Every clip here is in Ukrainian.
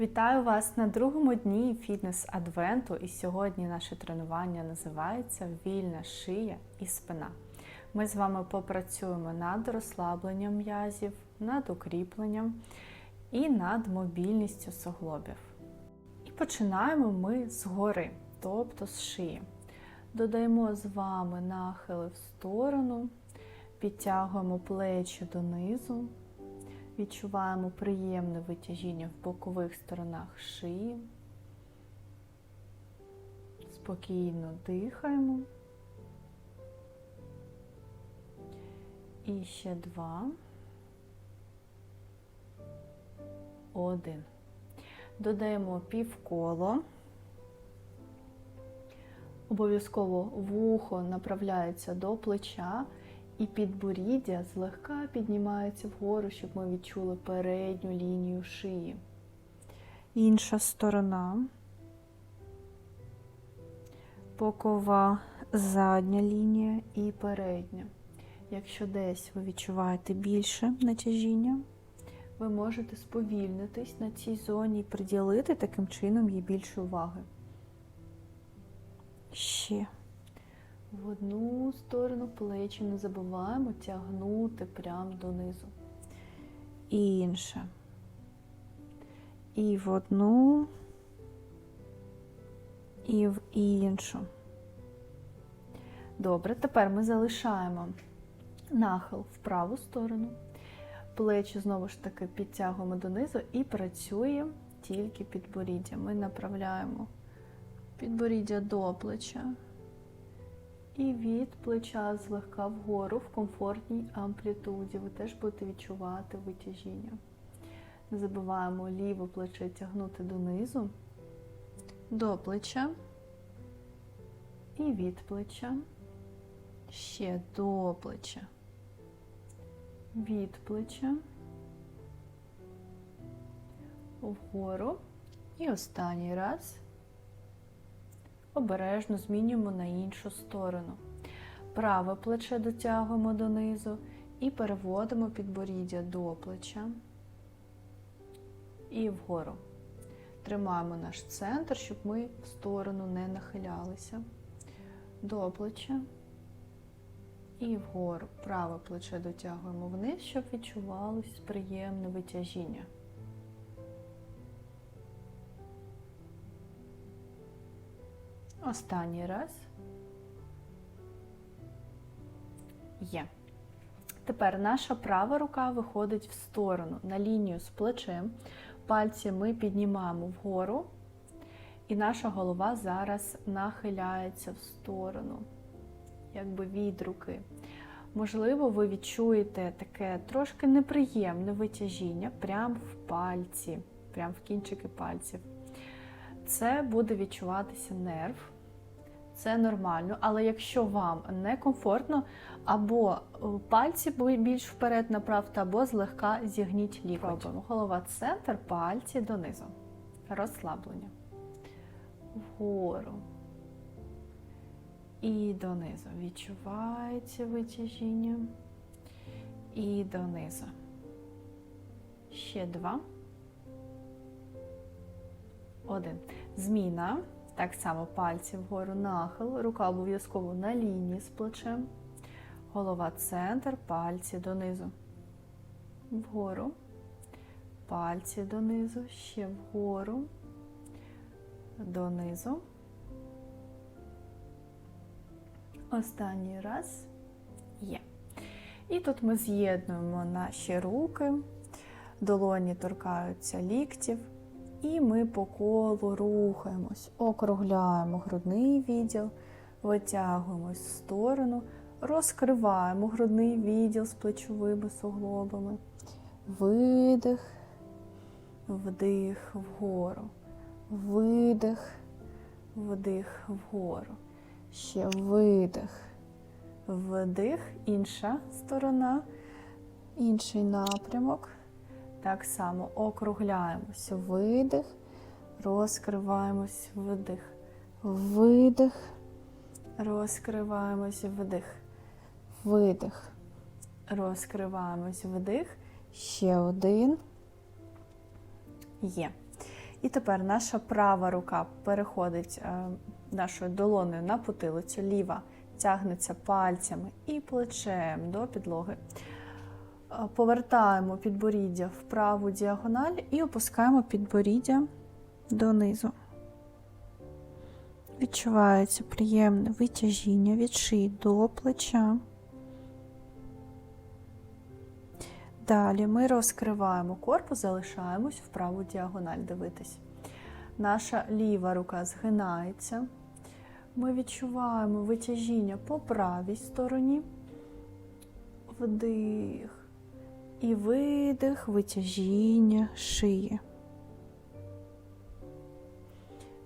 Вітаю вас на другому дні фітнес-адвенту. І сьогодні наше тренування називається Вільна шия і спина. Ми з вами попрацюємо над розслабленням м'язів, над укріпленням і над мобільністю суглобів. І починаємо ми згори, тобто з шиї. Додаємо з вами нахили в сторону, підтягуємо плечі донизу. Відчуваємо приємне витяжіння в бокових сторонах шиї. Спокійно дихаємо. І ще два. Один. Додаємо півколо. Обов'язково вухо направляється до плеча. І підборіддя злегка піднімається вгору, щоб ми відчули передню лінію шиї. Інша сторона, бокова задня лінія і передня. Якщо десь ви відчуваєте більше натяжіння, ви можете сповільнитись на цій зоні і приділити таким чином їй більше уваги. Ще в одну сторону плечі не забуваємо тягнути прямо донизу. І інше. І в одну, і в іншу. Добре, тепер ми залишаємо нахил в праву сторону. Плечі знову ж таки підтягуємо донизу і працюємо тільки підборіддя. Ми направляємо підборіддя до плеча. І від плеча злегка вгору в комфортній амплітуді. Ви теж будете відчувати витяжіння. Не забуваємо ліве плече тягнути донизу, до плеча і від плеча, ще до плеча, від плеча, вгору. І останній раз обережно змінюємо на іншу сторону. Праве плече дотягуємо донизу і переводимо підборіддя до плеча і вгору. Тримаємо наш центр, щоб ми в сторону не нахилялися. До плеча і вгору. Праве плече дотягуємо вниз, щоб відчувалось приємне витяжіння. Останній раз. Є. Тепер наша права рука виходить в сторону на лінію з плечем. Пальці ми піднімаємо вгору, і наша голова зараз нахиляється в сторону, якби від руки. Можливо, ви відчуєте таке трошки неприємне витяжіння прямо в пальці, прямо в кінчики пальців. Це буде відчуватися нерв. Це нормально, але якщо вам некомфортно, або пальці більш вперед направте, або злегка зігніть лікоть. Голова центр, пальці донизу. Розслаблення. Вгору. І донизу. Відчувається витяжіння. І донизу. Ще два. Один. Зміна. Так само пальці вгору нахил, рука обов'язково на лінії з плечем. Голова центр, пальці донизу. Вгору. Пальці донизу, ще вгору, донизу. Останній раз є. І тут ми з'єднуємо наші руки, долоні торкаються ліктів. І ми по колу рухаємось, округляємо грудний відділ, витягуємось в сторону, розкриваємо грудний відділ з плечовими суглобами. Видих, вдих вгору, видих, вдих вгору. Ще видих, вдих, інша сторона, інший напрямок. Так само округляємося. Видих, розкриваємось, вдих. Видих, розкриваємося, вдих. видих. Розкриваємось вдих. Ще один. Є. І тепер наша права рука переходить е, нашою долоною на потилицю, ліва тягнеться пальцями і плечем до підлоги. Е, Повертаємо підборіддя в праву діагональ і опускаємо підборіддя донизу. Відчувається приємне витяжіння від шиї до плеча. Далі ми розкриваємо корпус, залишаємось в праву діагональ дивитись. Наша ліва рука згинається. Ми відчуваємо витяжіння по правій стороні. Вдих. І видих, витяжіння шиї.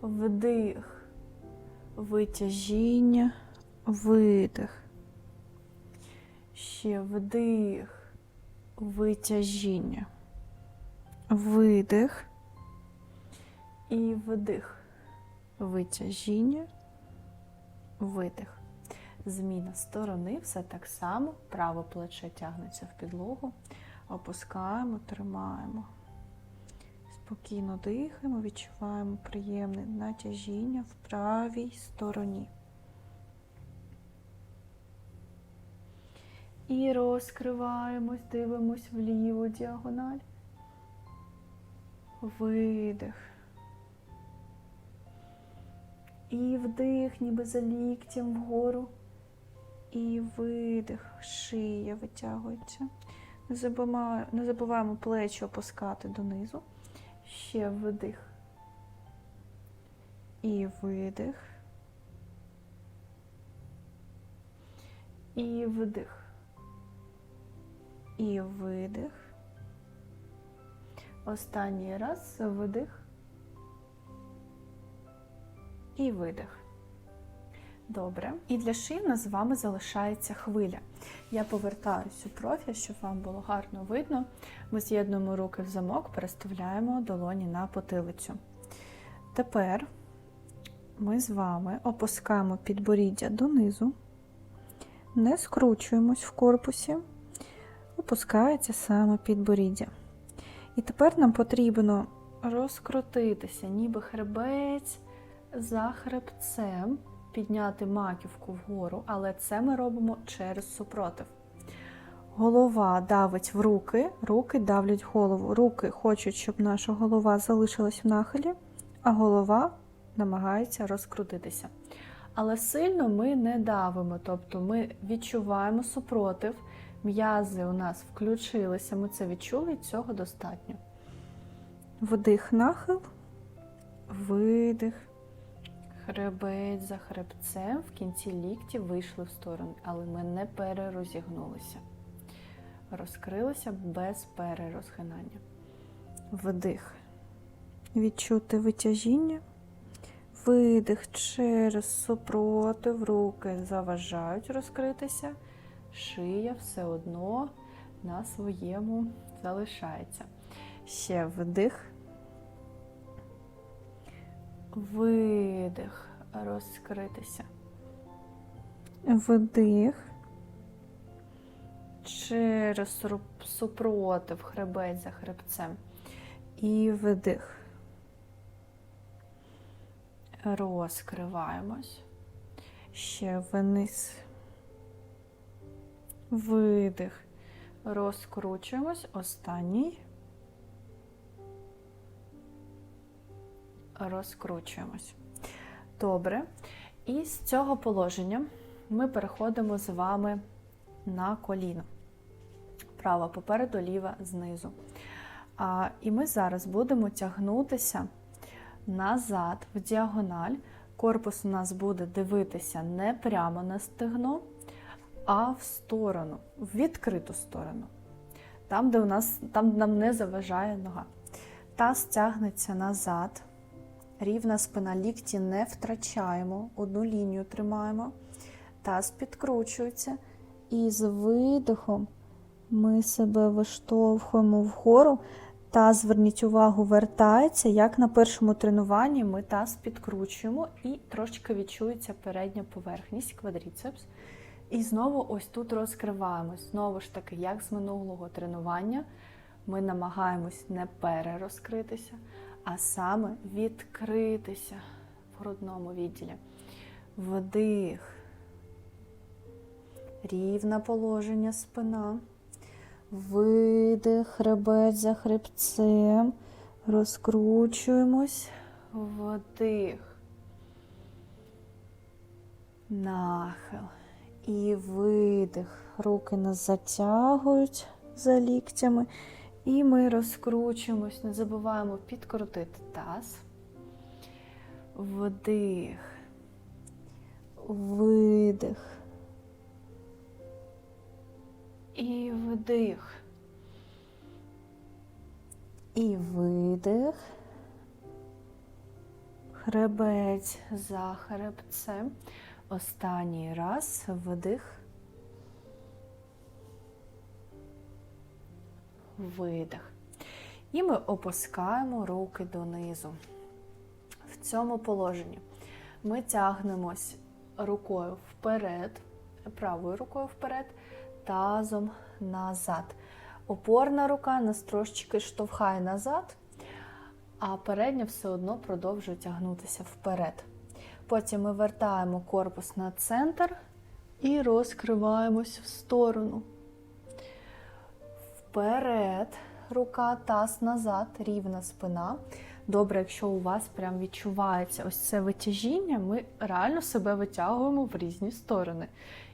Вдих, витяжіння, видих. Ще вдих, витяжіння, видих і вдих, витяжіння, видих. Зміна сторони, все так само. Праве плече тягнеться в підлогу, опускаємо, тримаємо. Спокійно дихаємо, відчуваємо приємне натяжіння в правій стороні. І розкриваємось, дивимось в ліву діагональ. Видих. І вдих, ніби за ліктем вгору. І видих, шия витягується. Не забуваємо, плечі опускати донизу. Ще вдих. І видих. І вдих. І видих. Останній раз вдих. І видих. Добре. І для шиї в нас з вами залишається хвиля. Я повертаюся у профіль, щоб вам було гарно видно. Ми з'єднуємо руки в замок, переставляємо долоні на потилицю. Тепер ми з вами опускаємо підборіддя донизу, не скручуємось в корпусі, опускається саме підборіддя. І тепер нам потрібно розкрутитися, ніби хребець за хребцем підняти маківку вгору, але це ми робимо через супротив. Голова давить в руки, руки давлять голову. Руки хочуть, щоб наша голова залишилась в нахилі, а голова намагається розкрутитися. Але сильно ми не давимо, тобто ми відчуваємо супротив, м'язи у нас включилися, ми це відчули, і цього достатньо. Вдих, нахил, видих. Хребець за хребцем в кінці лікті вийшли в сторону, але ми не перерозігнулися. Розкрилися без перерозгинання. Вдих. Відчути витяжіння. Видих через супротив, руки заважають розкритися. Шия все одно на своєму залишається. Ще вдих. Видих, розкритися. Вдих. Через супротив хребець за хребцем. І вдих. Розкриваємось. Ще вниз. Видих. Розкручуємось. Останній. Розкручуємось. Добре. І з цього положення ми переходимо з вами на коліно. Права попереду, ліва знизу. А, І ми зараз будемо тягнутися назад в діагональ. Корпус у нас буде дивитися не прямо на стегно, а в сторону, в відкриту сторону. Там, де у нас, там нам не заважає нога. Таз тягнеться назад. Рівна спина лікті не втрачаємо, одну лінію тримаємо, таз підкручується. І з видихом ми себе виштовхуємо вгору. Таз, зверніть увагу, вертається. Як на першому тренуванні ми таз підкручуємо і трошки відчується передня поверхність, квадріцепс. І знову ось тут розкриваємось. Знову ж таки, як з минулого тренування, ми намагаємось не перерозкритися, а саме відкритися в грудному відділі. Вдих. Рівне положення спина. Видих, хребет за хребцем. Розкручуємось. Вдих. Нахил. І видих. Руки нас затягують за ліктями. І ми розкручуємось. Не забуваємо підкрутити таз. Вдих. Видих. І вдих. І видих. Хребець за хребцем. Останній раз вдих. Видих. І ми опускаємо руки донизу. В цьому положенні ми тягнемось рукою вперед, правою рукою вперед, тазом назад. Опорна рука нас трошечки штовхає назад, а передня все одно продовжує тягнутися вперед. Потім ми вертаємо корпус на центр і розкриваємось в сторону. Вперед, рука, таз назад, рівна спина. Добре, якщо у вас прям відчувається ось це витяжіння, ми реально себе витягуємо в різні сторони.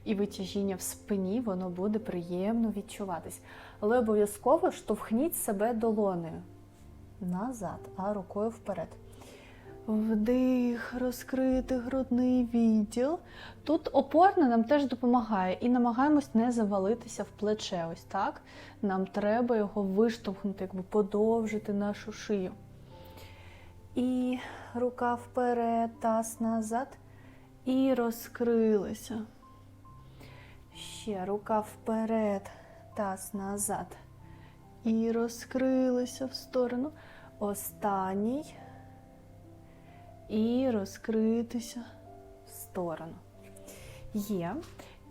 І витяжіння в спині, воно буде приємно відчуватись. Але обов'язково штовхніть себе долонею назад, а рукою вперед. Вдих, розкрити грудний відділ. Тут опорна нам теж допомагає і намагаємось не завалитися в плече. Ось так. Нам треба його виштовхнути, якби подовжити нашу шию. І рука вперед, таз назад. І розкрилися. Ще рука вперед, таз назад. І розкрилися в сторону. Останній. І розкритися в сторону. Є.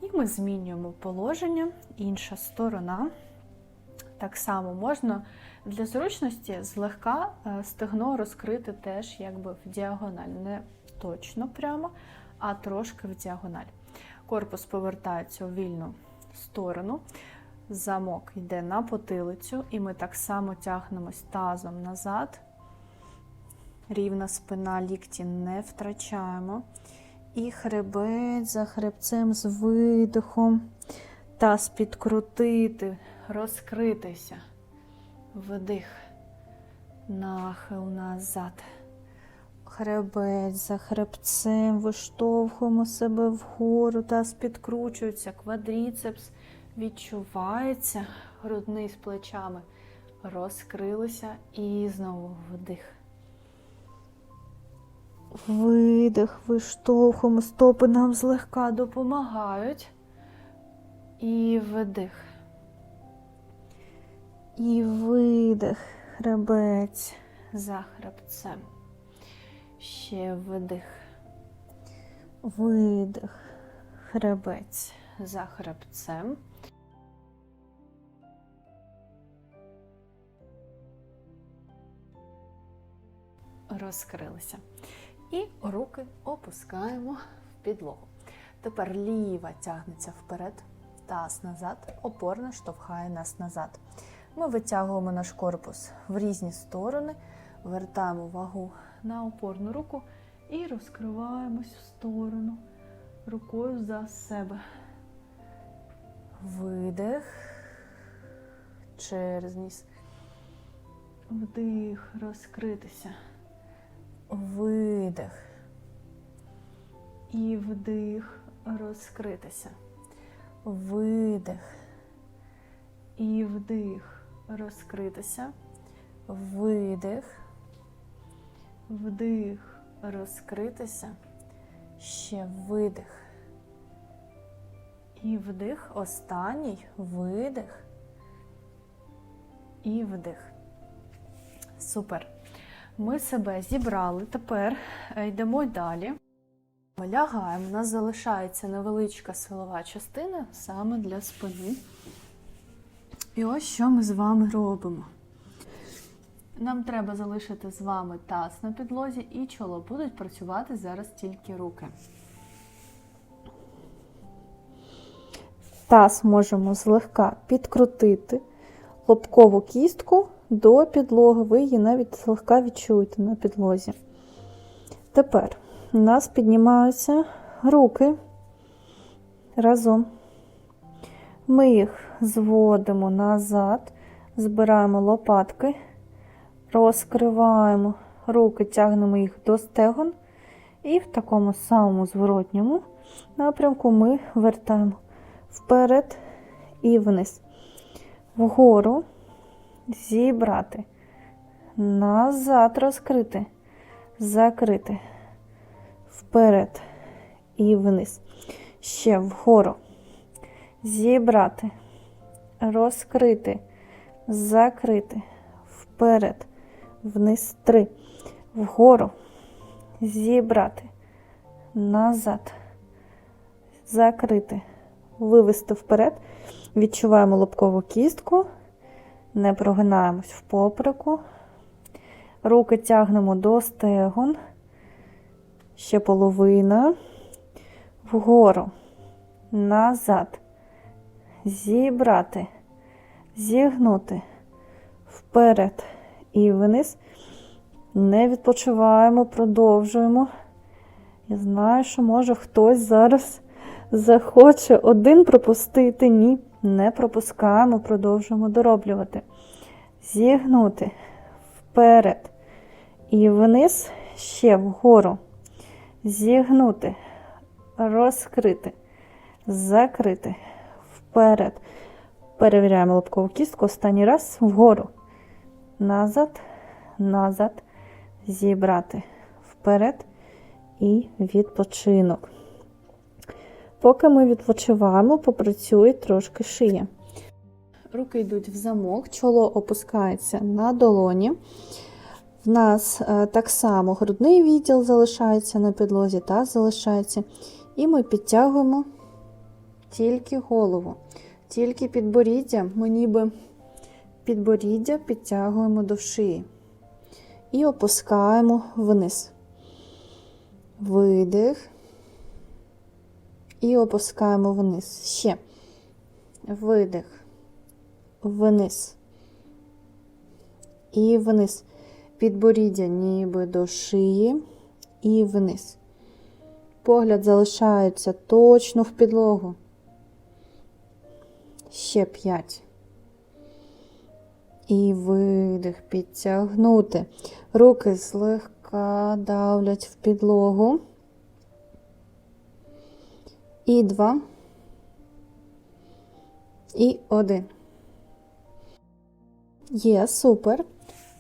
І ми змінюємо положення. Інша сторона. Так само можна для зручності злегка е, стегно розкрити теж якби в діагональ. Не точно прямо, а трошки в діагональ. Корпус повертається у вільну сторону. Замок йде на потилицю, і ми так само тягнемось тазом назад. Рівна спина, лікті не втрачаємо. І хребет за хребцем з видихом. Таз підкрутити, розкритися. Вдих. Нахил назад. Хребет за хребцем. Виштовхуємо себе вгору. Таз підкручується. Квадріцепс відчувається. Грудний з плечами. Розкрилися. І знову вдих. Видих, виштовхуємо, стопи нам злегка допомагають. І вдих. І видих, хребець за хребцем. Ще вдих. Видих, хребець за хребцем. Розкрилися. І руки опускаємо в підлогу. Тепер ліва тягнеться вперед, таз назад, опорна штовхає нас назад. Ми витягуємо наш корпус в різні сторони, вертаємо вагу на опорну руку і розкриваємось в сторону рукою за себе. Видих через ніс. Вдих, розкритися. Видих. І вдих, розкритися. Видих. І вдих, розкритися. Видих. Вдих, розкритися. Ще видих. І вдих. Останній видих. І вдих. Супер. Ми себе зібрали. Тепер е, йдемо далі. Лягаємо, у нас залишається невеличка силова частина саме для спини. І ось що ми з вами робимо. Нам треба залишити з вами таз на підлозі і чоло. Будуть працювати зараз тільки руки. Таз можемо злегка підкрутити лобкову кістку до підлоги. Ви її навіть злегка відчуєте на підлозі. Тепер у нас піднімаються руки разом. Ми їх зводимо назад, збираємо лопатки, розкриваємо руки, тягнемо їх до стегон. І в такому самому зворотньому напрямку ми вертаємо вперед і вниз. Вгору зібрати, назад розкрити, закрити, вперед і вниз. Ще вгору. Зібрати, розкрити, закрити, вперед, вниз три. Вгору. Зібрати, назад, закрити, вивести вперед. Відчуваємо лобкову кістку, не прогинаємось в поприку. Руки тягнемо до стегон. Ще половина. Вгору, назад. Зібрати, зігнути, вперед і вниз. Не відпочиваємо, продовжуємо. Я знаю, що може хтось зараз захоче один пропустити. Ні, не пропускаємо, продовжуємо дороблювати. Зігнути вперед і вниз, ще вгору. Зігнути, розкрити, закрити, вперед. Перевіряємо лобкову кістку. Останній раз вгору. Назад, назад, зібрати вперед і відпочинок. Поки ми відпочиваємо, попрацює трошки шия. Руки йдуть в замок, чоло опускається на долоні. В нас е, так само грудний відділ залишається на підлозі, та залишається. І ми підтягуємо тільки голову, тільки підборіддя, ми ніби підборіддя підтягуємо до шиї. І опускаємо вниз. Видих. І опускаємо вниз. Ще. Видих. Вниз. І вниз. Підборіддя ніби до шиї. І вниз. Погляд залишається точно в підлогу. Ще п'ять. І видих, підтягнути. Руки злегка давлять в підлогу. І два. І один. Є, супер.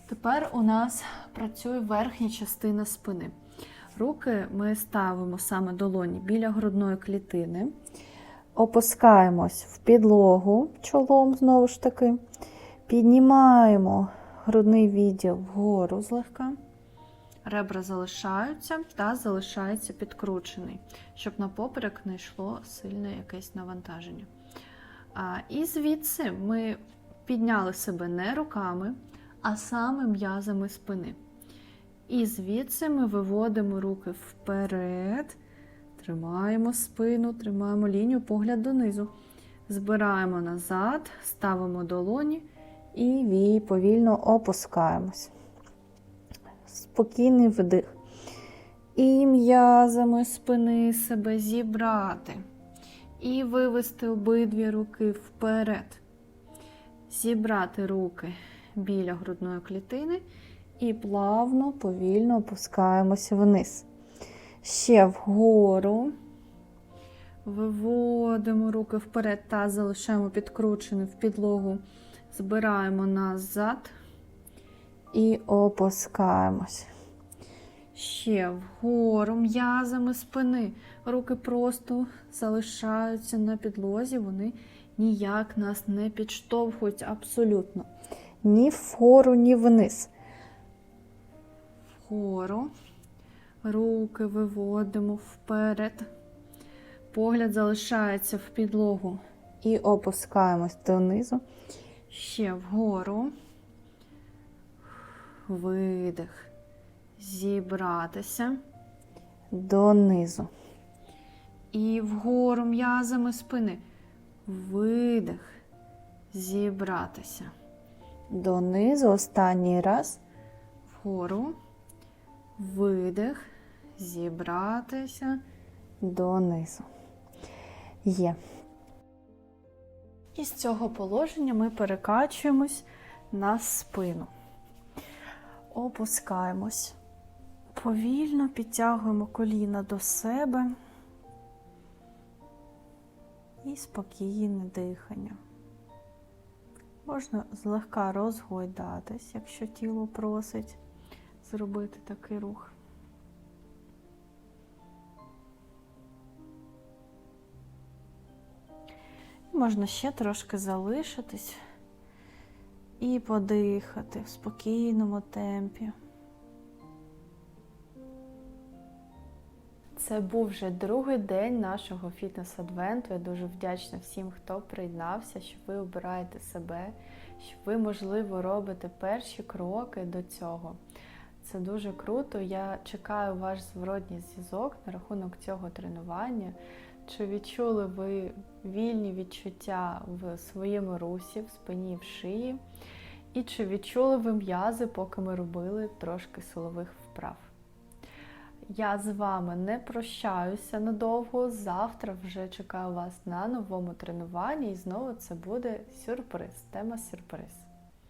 Тепер у нас працює верхня частина спини. Руки ми ставимо саме долоні біля грудної клітини. Опускаємось в підлогу чолом, знову ж таки. Піднімаємо грудний відділ вгору злегка. Ребра залишаються та залишається підкручений, щоб на поперек не йшло сильне якесь навантаження. А, І звідси ми підняли себе не руками, а саме м'язами спини. І звідси ми виводимо руки вперед, тримаємо спину, тримаємо лінію, погляд донизу. Збираємо назад, ставимо долоні. І повільно опускаємось. Спокійний вдих. І м'язами спини себе зібрати. І вивести обидві руки вперед. Зібрати руки біля грудної клітини. І плавно, повільно опускаємося вниз. Ще вгору. Виводимо руки вперед та залишаємо підкручений в підлогу. Збираємо назад. І опускаємось. Ще вгору м'язами спини. Руки просто залишаються на підлозі, вони ніяк нас не підштовхують абсолютно. Ні вгору, ні вниз. Вгору. Руки виводимо вперед. Погляд залишається в підлогу. І опускаємось донизу. Ще вгору. Видих. Зібратися. Донизу. І вгору м'язами спини. Видих. Зібратися. Донизу. Останній раз. Вгору. Видих. Зібратися. Донизу. Є. І з цього положення ми перекачуємось на спину. Опускаємось. Повільно підтягуємо коліна до себе. І спокійне дихання. Можна злегка розгойдатись, якщо тіло просить зробити такий рух. Можна ще трошки залишитись і подихати в спокійному темпі. Це був вже другий день нашого фітнес-адвенту. Я дуже вдячна всім, хто приєднався, що ви обираєте себе, що ви, можливо, робите перші кроки до цього. Це дуже круто. Я чекаю ваш зворотній зв'язок на рахунок цього тренування. Чи відчули ви вільні відчуття в своєму русі, в спині, в шиї? І чи відчули ви м'язи, поки ми робили трошки силових вправ? Я з вами не прощаюся надовго. Завтра вже чекаю вас на новому тренуванні, і знову це буде сюрприз, тема сюрприз.